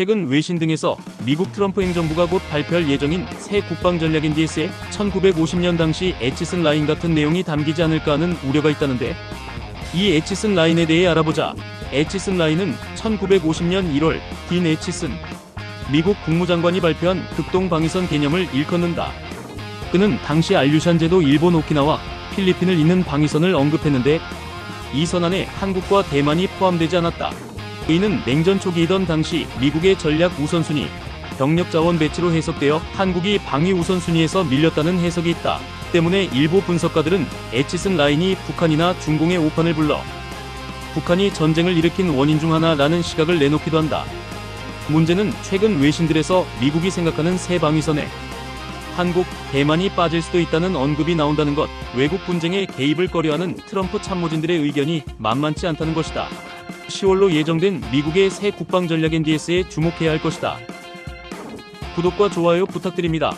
최근 외신 등에서 미국 트럼프 행정부가 곧 발표할 예정인 새 국방 전략 NDS에 1950년 당시 에치슨 라인 같은 내용이 담기지 않을까 하는 우려가 있다는데 이 에치슨 라인에 대해 알아보자. 에치슨 라인은 1950년 1월 딘 에치슨 미국 국무장관이 발표한 극동 방위선 개념을 일컫는다. 그는 당시 알류샨 제도 일본 오키나와 필리핀을 잇는 방위선을 언급했는데 이 선 안에 한국과 대만이 포함되지 않았다. 이는 냉전 초기이던 당시 미국의 전략 우선순위, 병력 자원 배치로 해석되어 한국이 방위 우선순위에서 밀렸다는 해석이 있다. 때문에 일부 분석가들은 에치슨 라인이 북한이나 중공의 오판을 불러 북한이 전쟁을 일으킨 원인 중 하나라는 시각을 내놓기도 한다. 문제는 최근 외신들에서 미국이 생각하는 새 방위선에 한국, 대만이 빠질 수도 있다는 언급이 나온다는 것, 외국 분쟁에 개입을 꺼려하는 트럼프 참모진들의 의견이 만만치 않다는 것이다. 10월로 예정된 미국의 새 국방 전략 NDS에 주목해야 할 것이다. 구독과 좋아요 부탁드립니다.